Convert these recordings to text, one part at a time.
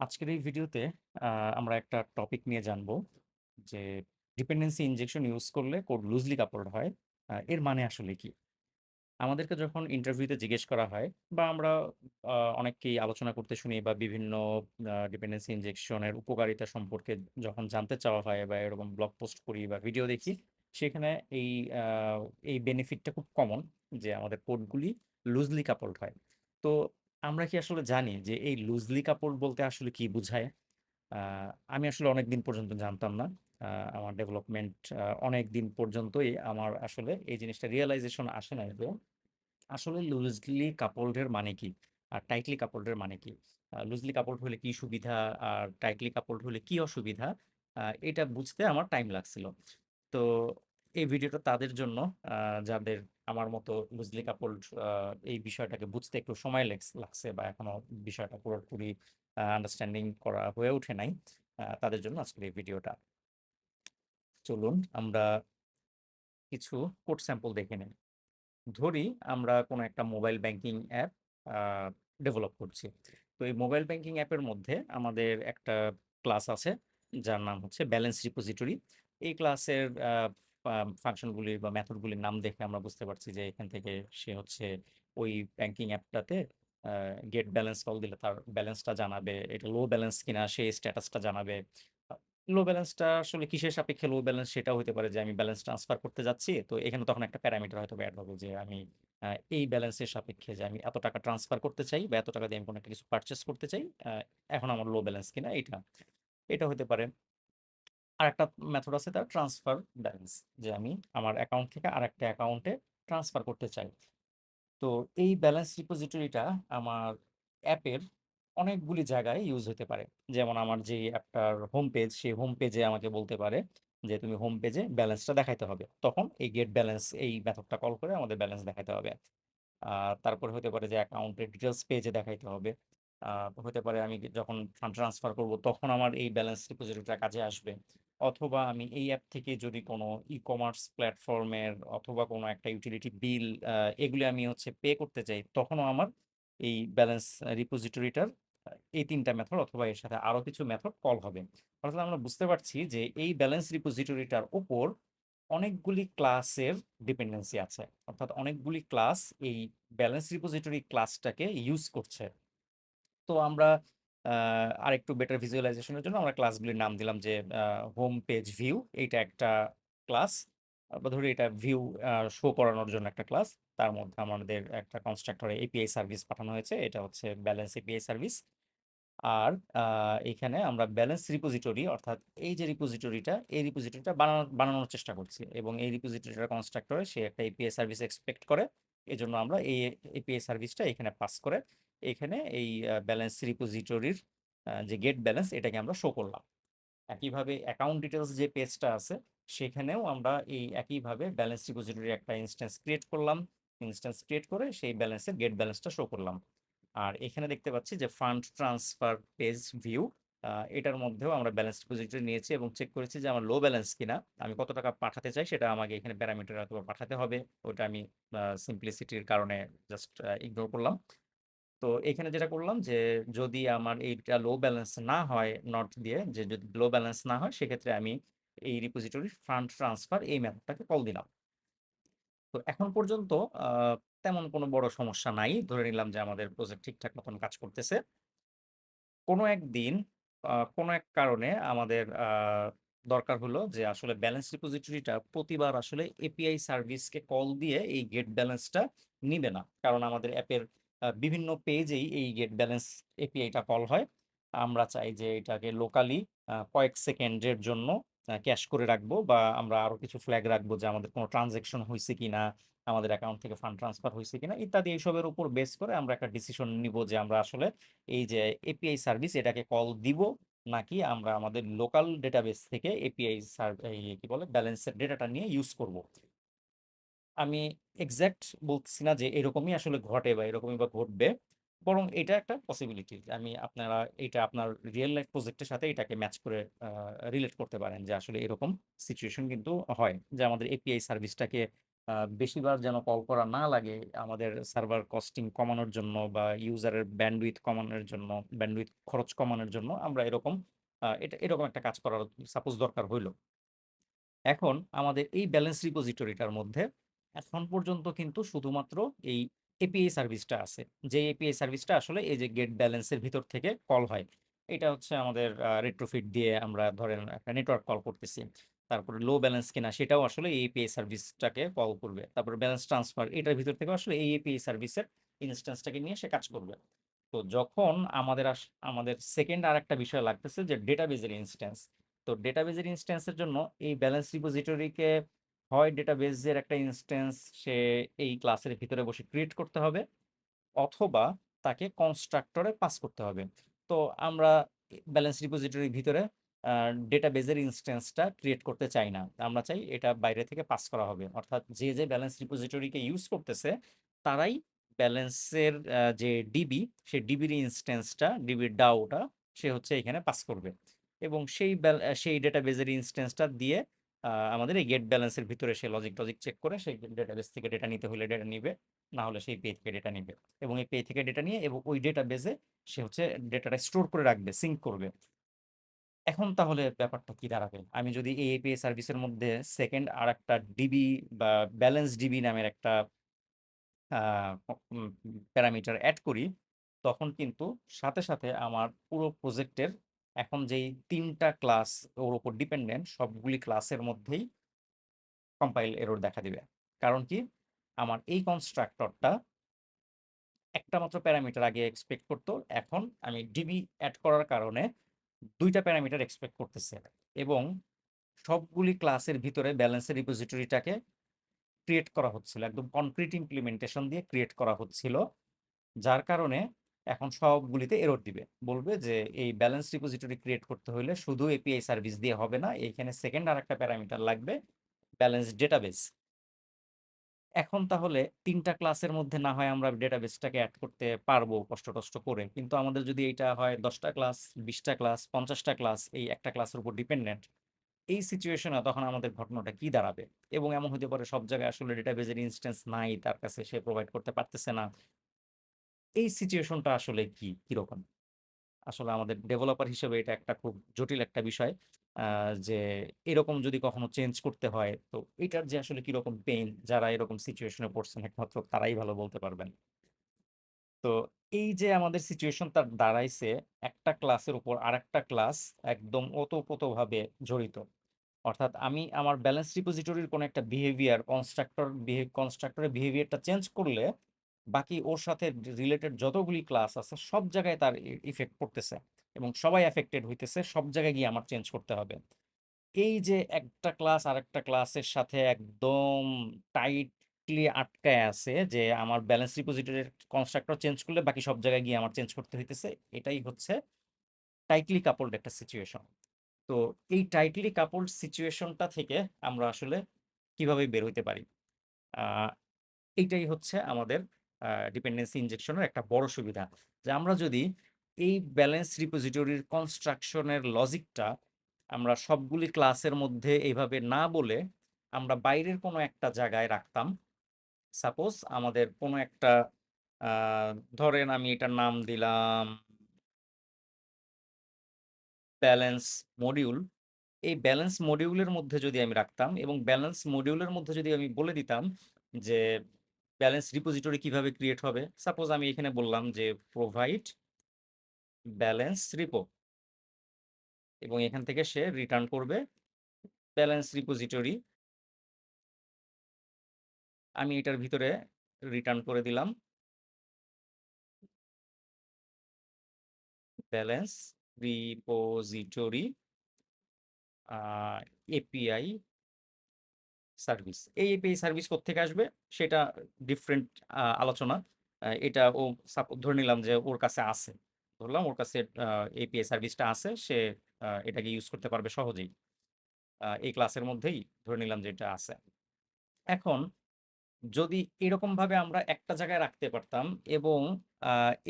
আজকের এই ভিডিওতে আমরা একটা টপিক নিয়ে জানব যে ডিপেন্ডেন্সি ইনজেকশন ইউজ করলে কোড লুজলি কাপলড হয়। এর মানে আসলে কি? আমাদেরকে যখন ইন্টারভিউতে জিজ্ঞেস করা হয় বা আমরা অনেককেই আলোচনা করতে শুনি বা বিভিন্ন ডিপেন্ডেন্সি ইনজেকশনের উপকারিতা সম্পর্কে যখন জানতে চাওয়া হয় বা এরকম ব্লগ পোস্ট করি বা ভিডিও দেখি, সেখানে এই এই বেনিফিটটা খুব কমন যে আমাদের কোডগুলি লুজলি কাপলড হয়। তো আমরা কি আসলে জানি যে এই লুজলি কাপলড বলতে আসলে কি বুঝায়? আমি আসলে অনেক দিন পর্যন্ত জানতাম না। আমার ডেভেলপমেন্ট অনেক দিন পর্যন্তই আমার আসলে এই জিনিসটা রিয়েলাইজেশন আসে নাই যে আসলে লুজলি কাপলড এর মানে কি? আর টাইটলি কাপলড এর মানে কি? লুজলি কাপলড হলে কি সুবিধা? আর টাইটলি কাপলড হলে কি অসুবিধা? এটা বুঝতে আমার টাইম লাগছিল। তো এই ভিডিওটা তাদের জন্য যাদের আমার মতো লুজলি কাপলড আ এই বিষয়টাকে বুঝতে একটু সময় লাগছে বা এখনও বিষয়টা পুরোপুরি আন্ডারস্ট্যান্ডিং করা হয়ে ওঠে নাই। তাদের জন্য আজকের এই ভিডিওটা। চলুন আমরা কিছু কোড স্যাম্পল দেখে নেই। ধরি আমরা কোনো একটা মোবাইল ব্যাংকিং অ্যাপ ডেভেলপ করছি। তো এই মোবাইল ব্যাংকিং অ্যাপের মধ্যে আমাদের একটা ক্লাস আছে, যার নাম হচ্ছে ব্যালেন্স রিপোজিটরি। এই ক্লাসের ফাংশনগুলি বা মেথডগুলির নাম দেখে আমরা বুঝতে পারছি যে এখান থেকে সে হচ্ছে ওই ব্যাংকিং অ্যাপটাতে গেট ব্যালেন্স কল দিলে তার ব্যালেন্সটা জানাবে। এটা লো ব্যালেন্স কিনা, সে স্ট্যাটাসটা জানাবে। লো ব্যালেন্সটা আসলে কিসের সাপেক্ষে লো ব্যালেন্স সেটাও হতে পারে যে আমি ব্যালেন্স ট্রান্সফার করতে যাচ্ছি। তো এখানে তখন একটা প্যারামিটার হয়তো এড হবে যে আমি এই ব্যালেন্সের সাপেক্ষে যে আমি এত টাকা ট্রান্সফার করতে চাই বা এত টাকা দিয়ে আমি কোনো একটা কিছু পারচেজ করতে চাই। এখন আমার লো ব্যালেন্স কিনা, এইটা। এটা হতে পারে। আরেকটা মেথড আছে তার ট্রান্সফার ব্যালেন্স যে আমি আমার অ্যাকাউন্ট থেকে আরেকটা অ্যাকাউন্টে ট্রান্সফার করতে চাই। তো এই ব্যালেন্স রিপোজিটরিটা আমার অ্যাপের অনেকগুলি জায়গায় ইউজ হতে পারে। যেমন আমার যেই অ্যাপটার হোম পেজ, সেই হোম পেজে আমাকে বলতে পারে যে, "তুমি হোম পেজে ব্যালেন্সটা দেখাইতে হবে।" তখন এই গেট ব্যালেন্স এই মেথডটা কল করে আমাদের ব্যালেন্স দেখাইতে হবে। আ তারপরে হতে পারে যে অ্যাকাউন্টের ডিটেলস পেজে দেখাইতে হবে। হতে পারে আমি যখন ফান্ড ট্রান্সফার করব তখন আমার এই ব্যালেন্স রিপোজিটরিটা কাজে আসবে। অথবা আমি এই অ্যাপ থেকে যদি কোনো ই-কমার্স প্ল্যাটফর্মের অথবা কোনো একটা ইউটিলিটি বিল এগুলি আমি হচ্ছে পে করতে চাই, তখনও আমার এই ব্যালেন্স রিপোজিটরিটার এই ৩ টা মেথড অথবা এর সাথে আরও কিছু মেথড কল হবে। অর্থাৎ আমরা বুঝতে পারছি যে এই ব্যালেন্স রিপোজিটরিটার ওপর অনেকগুলি ক্লাসের ডিপেন্ডেন্সি আছে। অর্থাৎ অনেকগুলি ক্লাস এই ব্যালেন্স রিপোজিটরি ক্লাসটাকে ইউজ করছে। তো আমরা আ আরেকটু বেটার ভিজুয়ালাইজেশন এর জন্য আমরা ক্লাসগুলির নাম দিলাম যে হোম পেজ ভিউ এইটা একটা ক্লাস। ধরি এটা ভিউ শো করানোর জন্য একটা ক্লাস। তার মধ্যে আমাদের একটা কনস্ট্রাক্টর এপিআই সার্ভিস পাঠানো হয়েছে। এটা হচ্ছে ব্যালেন্স এপিআই সার্ভিস। আর এখানে আমরা ব্যালেন্স রিপোজিটরি অর্থাৎ এই যে রিপোজিটরিটা, এই রিপোজিটরিটা বানানো বানানোর চেষ্টা করছি এবং এই রিপোজিটরিটার কনস্ট্রাক্টরে সে একটা এপিআই সার্ভিস এক্সপেক্ট করে। এজন্য আমরা এই এপিআই সার্ভিসটা এখানে পাস করে এখানে এই ব্যালেন্স রিপোজিটরির যে গেট ব্যালেন্স এটাকে আমরা শো করলাম। একইভাবে অ্যাকাউন্ট ডিটেলস যে পেজটা আছে, সেখানেও আমরা এই একইভাবে ব্যালেন্স রিপোজিটরির একটা ইনস্ট্যান্স ক্রিয়েট করলাম। ইনস্ট্যান্স ক্রিয়েট করে সেই ব্যালেন্সের গেট ব্যালেন্সটা শো করলাম। আর এখানে দেখতে পাচ্ছি যে ফান্ড ট্রান্সফার পেজ ভিউ এটার মধ্যেও আমরা ব্যালেন্স ডিপোজিটরি নিয়েছি এবং চেক করেছি যে আমার লো ব্যালেন্স কিনা। আমি কত টাকা পাঠাতে চাই সেটা আমাকে এখানে প্যারামিটার অথবা পাঠাতে হবে। ওটা আমি সিম্পলিসিটির কারণে জাস্ট ইগনোর করলাম। তো এখানে যেটা করলাম যে, যদি আমার এইটা লো ব্যালেন্স না হয় নট দিয়ে, যে যদি লো ব্যালেন্স না হয়, সেক্ষেত্রে আমি এই রিপোজিটরির ফান্ড ট্রান্সফার এই মেথডটাকে কল দিলাম। তো এখন পর্যন্ত তেমন কোনো বড় সমস্যা নাই। ধরে নিলাম যে আমাদের প্রজেক্ট ঠিকঠাক মতন কাজ করতেছে। কোনো একদিন কোনো এক কারণে আমাদের দরকার হলো যে আসলে ব্যালেন্স রিপোজিটরিটা প্রতিবার আসলে এপিআই সার্ভিসকে কল দিয়ে এই গেট ব্যালেন্সটা নিবে না। কারণ আমাদের অ্যাপের বিভিন্ন পেজেই এই গেট ব্যালেন্স এপিআইটা কল হয়। আমরা চাই যে এটাকে লোকালি কয়েক সেকেন্ডের জন্য ক্যাশ করে রাখব বা আমরা আরও কিছু ফ্ল্যাগ রাখব যে আমাদের কোনো ট্রান্সেকশন হইছে কিনা, আমাদের অ্যাকাউন্ট থেকে ফান্ড ট্রান্সফার হইছে কিনা ইত্যাদি এইসবের উপর বেস করে আমরা একটা ডিসিশন নিবো যে আমরা আসলে এই যে এপিআই সার্ভিস এটাকে কল দিব নাকি আমরা আমাদের লোকাল ডেটাবেস থেকে এপিআই সার কি বলে ব্যালেন্সের ডেটাটা নিয়ে ইউজ করব। আমি এক্সাক্ট বলতেছি না যে এরকমই আসলে ঘটে বা এরকমই বা ঘটবে। বরং এটা একটা পসিবিলিটি। আমি আপনারা এটা আপনার রিয়েল লাইফ প্রজেক্টের সাথে এটাকে ম্যাচ করে রিলেট করতে পারেন যে আসলে এরকম সিচুয়েশন কিন্তু হয়। যে আমাদের এপিআই সার্ভিসটাকে বেশিবার যেন কল করা না লাগে আমাদের সার্ভার কস্টিং কমানোর জন্য বা ইউজারের ব্যান্ডউইথ কমানোর জন্য, ব্যান্ডউইথ খরচ কমানোর জন্য আমরা এরকম এটা এরকম একটা কাজ করার সাপোজ দরকার হইল। এখন আমাদের এই ব্যালেন্স রিপোজিটরিটার মধ্যে এখন পর্যন্ত কিন্তু শুধুমাত্র এই এপিআই সার্ভিসটা আছে। যে এপিআই সার্ভিসটা আসলে এই যে গেট ব্যালেন্সের ভিতর থেকে কল হয়। এটা হচ্ছে আমাদের রেট্রোফিট দিয়ে আমরা ধরেন একটা নেটওয়ার্ক কল করতেছি। তারপরে লো ব্যালেন্স কিনা সেটাও আসলে এই এপিআই সার্ভিসটাকে কল করবে। তারপরে ব্যালেন্স ট্রান্সফার এটার ভিতর থেকে আসলে এই এপিআই সার্ভিসের ইনস্ট্যান্সটাকে নিয়ে সে কাজ করবে। তো যখন আমাদের আমাদের সেকেন্ড আরেকটা বিষয় লাগতেছে যে ডেটাবেজের ইনস্ট্যান্স। তো ডেটাবেজের ইনস্ট্যান্স এর জন্য এই ব্যালেন্স রিপোজিটরিকে হয় ডেটাবেজের একটা ইনস্ট্যান্স সে এই ক্লাসের ভিতরে বসে ক্রিয়েট করতে হবে অথবা তাকে কনস্ট্রাক্টরে পাস করতে হবে। তো আমরা ব্যালেন্স রিপোজিটরির ভিতরে ডেটাবেজের ইনস্ট্যান্সটা ক্রিয়েট করতে চাই না। আমরা চাই এটা বাইরে থেকে পাস করা হবে। অর্থাৎ যে, যে ব্যালেন্স রিপোজিটরিকে ইউজ করতেছে তারাই ব্যালেন্সের যে ডিবি সে ডিবির ইনস্ট্যান্সটা, ডিবির ডাওটা সে হচ্ছে এখানে পাস করবে। এবং সেই সেই ডেটাবেজের ইনস্ট্যান্সটা দিয়ে আমাদের এই গেট ব্যালেন্সের ভিতরে সে লজিক-টজিক চেক করে সেই ডেটাবেজ থেকে ডেটা নিতে হলে ডেটা নিবে। না হলে সেই পে থেকে ডেটা নিবে। এবং এই পে থেকে ডেটা নিয়ে এবং ওই ডেটাবেজে সে হচ্ছে ডেটাটা স্টোর করে রাখবে, সিঙ্ক করবে। এখন তাহলে ব্যাপারটা কি দাঁড়াবে? আমি যদি এই এপিআই সার্ভিসের মধ্যে সেকেন্ড আর একটা ডিবি বা ব্যালেন্স ডিবি নামের একটা প্যারামিটার অ্যাড করি, তখন কিন্তু সাথে, সাথে আমার পুরো প্রজেক্টের এখন যেই তিনটা ক্লাস ওর উপর ডিপেন্ডেন্ট, সবগুলি ক্লাসের মধ্যেই কম্পাইল এরর দেখা দিবে। কারণ কি? আমার এই কনস্ট্রাক্টরটা একটা মাত্র প্যারামিটার আগে এক্সপেক্ট করতো, এখন আমি ডিবি অ্যাড করার কারণে দুইটা প্যারামিটার এক্সপেক্ট করতেছে। এবং সবগুলি ক্লাসের ভিতরে ব্যালেন্সের রিপোজিটরিটাকে ক্রিয়েট করা হচ্ছিল। একদম কনক্রিট ইমপ্লিমেন্টেশন দিয়ে ক্রিয়েট করা হচ্ছিল। যার কারণে এখন সবগুলিতে এরর দিবে। বলবে যে এই ব্যালেন্স রিপোজিটরি ক্রিয়েট করতে হইলে শুধু এপিআই সার্ভিস দিয়ে হবে না। এইখানে সেকেন্ড আরেকটা প্যারামিটার লাগবে ব্যালেন্স ডেটাবেজ। এখন তাহলে ৩ টা ক্লাসের মধ্যে না হয় আমরা ডেটাবেসটাকে এড করতে পারব কষ্ট-টষ্ট করে। কিন্তু আমাদের যদি এইটা হয় দশটা ক্লাস, বিশটা ক্লাস, পঞ্চাশটা ক্লাস এই একটা ক্লাসের উপর ডিপেন্ডেন্ট। এই সিচুয়েশনে তখন আমাদের ঘটনাটা কি দাঁড়াবে? এবং এমন হতে পারে সব জায়গায় আসলে ডেটাবেজের ইনস্ট্যান্স নাই, তার কাছে সে প্রোভাইড করতে পারতেছে না। এই সিচুয়েশনটা আসলে কি? কীরকম? আসলে আমাদের ডেভেলপার হিসেবে এটা একটা খুব জটিল একটা বিষয়। যে এরকম যদি কখনো চেঞ্জ করতে হয়, তো এটার যে আসলে কীরকম পেইন যারা এরকম সিচুয়েশন পড়ছেন একমাত্র তারাই ভালো বলতে পারবেন। তো এই যে আমাদের সিচুয়েশন তার দাঁড়াইছে একটা ক্লাসের উপর আর একটা ক্লাস একদম ওতপ্রোতভাবে জড়িত। অর্থাৎ আমি আমার ব্যালেন্স রিপোজিটরির কোনো একটা বিহেভিয়ার কনস্ট্রাক্টর বিহে কনস্ট্রাক্টরের বিহেভিয়ারটা চেঞ্জ করলে বাকি ওর সাথে রিলেটেড যতগুলি ক্লাস আছে, সব জায়গায় তার ইফেক্ট পড়তেছে। এবং সবাই এফেক্টেড হইতেছে। সব জায়গায় গিয়ে আমার চেঞ্জ করতে হবে। এই যে একটা ক্লাস আরেকটা ক্লাসের সাথে একদম টাইটলি আটকায় আছে যে আমার ব্যালেন্স রিপোজিটরির কনস্ট্রাক্টর চেঞ্জ করলে বাকি সব জায়গায় গিয়ে আমার চেঞ্জ করতে হইতেছে। এটাই হচ্ছে টাইটলি কাপলড একটা সিচুয়েশন। তো এই টাইটলি কাপলড সিচুয়েশনটা থেকে আমরা আসলে কীভাবে বের হইতে পারি? এইটাই হচ্ছে আমাদের ডিপেন্ডেন্সি ইনজেকশন এর একটা বড় সুবিধা। যে আমরা যদি এই ব্যালেন্স রিপোজিটরির কনস্ট্রাকশনের লজিকটা আমরা সবগুলি ক্লাসের মধ্যে এইভাবে না বলে আমরা বাইরের কোনো একটা জায়গায় রাখতাম। সাপোজ আমাদের কোনো একটা ধরেন আমি এটার নাম দিলাম ব্যালেন্স মডিউল। এই ব্যালেন্স মডিউলের মধ্যে যদি আমি রাখতাম এবং ব্যালেন্স মডিউলের মধ্যে যদি আমি বলে দিতাম যে ব্যালেন্স রিপোজিটরি কীভাবে ক্রিয়েট হবে। সাপোজ আমি এখানে বললাম যে প্রোভাইড ব্যালেন্স রিপো। এবং এখান থেকে সে রিটার্ন করবে ব্যালেন্স রিপোজিটরি। আমি এটার ভিতরে রিটার্ন করে দিলাম ব্যালেন্স রিপোজিটরি এপিআই সার্ভিস। এই এপিআই সার্ভিস কোথেকে আসবে সেটা ডিফারেন্ট আলোচনা। এটা ও সাপ, ধরে নিলাম যে ওর কাছে আছে। ধরলাম ওর কাছে এপিআই সার্ভিসটা আছে। সে এটাকে ইউজ করতে পারবে সহজেই। এই ক্লাসের মধ্যেই ধরে নিলাম যে এটা আছে। এখন যদি এরকমভাবে আমরা একটা জায়গায় রাখতে পারতাম এবং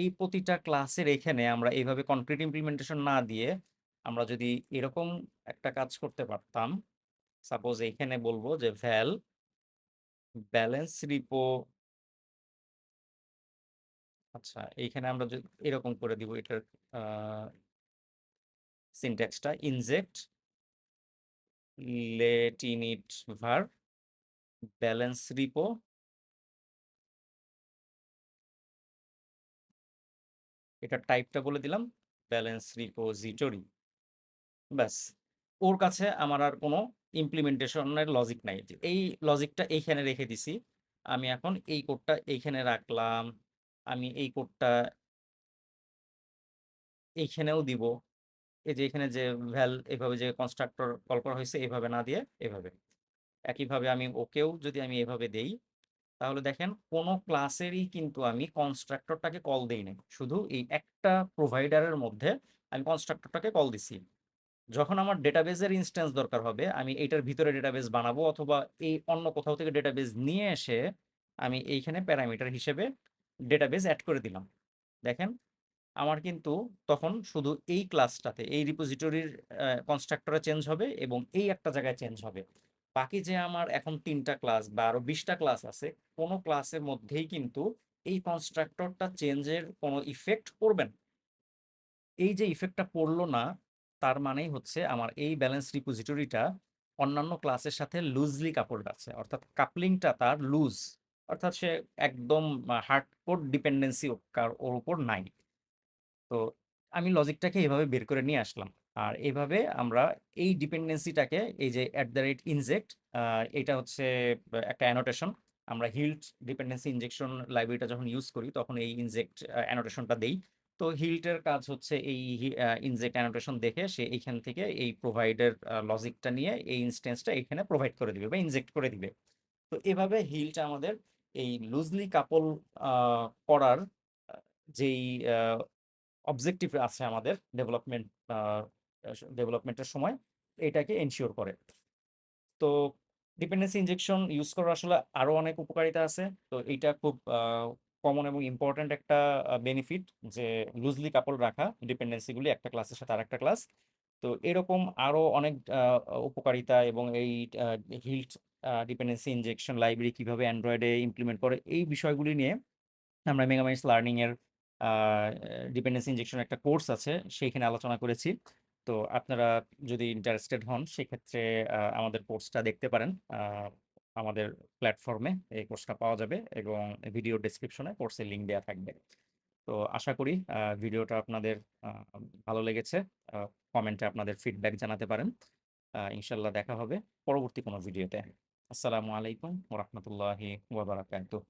এই প্রতিটা ক্লাসের এখানে আমরা এইভাবে কনক্রিট ইমপ্লিমেন্টেশন না দিয়ে আমরা যদি এরকম একটা কাজ করতে পারতাম। সাপোজ এইখানে বলব যে ভ্যাল ব্যালেন্স রিপো আচ্ছা এইখানে আমরা এরকম করে দিব এটার সিনট্যাক্সটা inject let init var balance repo এটা টাইপটা বলে দিলাম ব্যালেন্স রিপোজিটরি ব্যাস, ওর কাছে আমার আর কোনো ইমপ্লিমেন্টেশনের লজিক নাই। এই লজিকটা এইখানে রেখে দিছি, আমি এখন এই কোডটা এইখানে রাখলাম, আমি এই কোডটা এইখানেও দিব। এই যে এখানে যে ভ্যাল এভাবে যে কনস্ট্রাক্টর কল করা হয়েছে, এভাবে না দিয়ে এভাবে। একইভাবে আমি ওকেও যদি আমি এভাবে দেই, তাহলে দেখেন কোনো ক্লাসেরই কিন্তু আমি কনস্ট্রাক্টরটাকে কল দেই নাই। শুধু এই একটা প্রোভাইডারের মধ্যে আমি কনস্ট্রাক্টরটাকে কল দিছি। যখন আমার ডেটাবেজের ইনস্ট্যান্স দরকার হবে, আমি এইটার ভিতরে ডেটাবেজ বানাবো অথবা এই অন্য কোথাও থেকে ডেটাবেজ নিয়ে এসে আমি এইখানে প্যারামিটার হিসেবে ডেটাবেজ অ্যাড করে দিলাম। দেখেন, আমার কিন্তু তখন শুধু এই ক্লাসটাতে এই রিপোজিটরির কনস্ট্রাক্টরে চেঞ্জ হবে এবং এই একটা জায়গায় চেঞ্জ হবে। বাকি যে আমার এখন তিনটা ক্লাস বা আরও বিশটা ক্লাস আছে, কোনো ক্লাসের মধ্যেই কিন্তু এই কনস্ট্রাক্টরটা চেঞ্জের কোনো ইফেক্ট পড়বে না। এই যে ইফেক্টটা পড়ল না তার মানেই হচ্ছে আমার এই ব্যালেন্স রিপোজিটরিটা অন্যান্য ক্লাসের সাথে লুজলি কাপড় আছে। অর্থাৎ কাপলিংটা তার লুজ অর্থাৎ সে একদম হার্ডকোর ডিপেন্ডেন্সি ওর উপর নাই। তো আমি লজিকটাকে এভাবে বের করে নিয়ে আসলাম। আর এভাবে আমরা এই ডিপেন্ডেন্সিটাকে এই যে অ্যাট দ্য রেট ইনজেক্ট এটা হচ্ছে একটা অ্যানোটেশন আমরা হিল্ট ডিপেন্ডেন্সি ইনজেকশন লাইব্রেরিটা যখন ইউজ করি, তখন এই ইনজেক্ট অ্যানোটেশনটা দেই। তো হিল্টের কাজ হচ্ছে এই ইনজেক্ট অ্যানোটেশন দেখে সে এইখান থেকে এই প্রোভাইডের লজিকটা নিয়ে এই ইনস্টেন্সটা এখানে প্রোভাইড করে দিবে বা ইনজেক্ট করে দিবে। তো এভাবে হিলটা আমাদের এই লুজলি কাপল করার যেই অবজেক্টিভ আছে আমাদের ডেভেলপমেন্ট ডেভেলপমেন্টের সময়, এটাকে এনশিওর করে। তো ডিপেন্ডেন্সি ইনজেকশন ইউজ করার আসলে আরও অনেক উপকারিতা আছে। তো এইটা খুব কমন এবং ইম্পর্ট্যান্ট একটা বেনিফিট যে লুজলি কাপড় রাখা ডিপেন্ডেন্সিগুলি একটা ক্লাসের সাথে আরেকটা ক্লাস তো এরকম আরও অনেক উপকারিতা এবং এই হিল্ট ডিপেন্ডেন্সি ইনজেকশন লাইব্রেরি কীভাবে অ্যান্ড্রয়েডে ইমপ্লিমেন্ট করে এই বিষয়গুলি নিয়ে আমরা মেগামাইন্স লার্নিংয়ের ডিপেন্ডেন্সি ইনজেকশন একটা কোর্স আছে, সেইখানে আলোচনা করেছি। তো আপনারা যদি ইন্টারেস্টেড হন, সেক্ষেত্রে আমাদের কোর্সটা দেখতে পারেন। আমাদের প্ল্যাটফর্মে এই কোর্সটা পাওয়া যাবে এবং ভিডিও ডিসক্রিপশনে কোর্সের লিঙ্ক দেওয়া থাকবে। তো আশা করি ভিডিওটা আপনাদের ভালো লেগেছে। কমেন্টে আপনাদের ফিডব্যাক জানাতে পারেন। ইনশাল্লাহ দেখা হবে পরবর্তী কোনো ভিডিওতে আসসালামু আলাইকুম ওরহমতুল্লাহি ওয়াবারাকাতুহ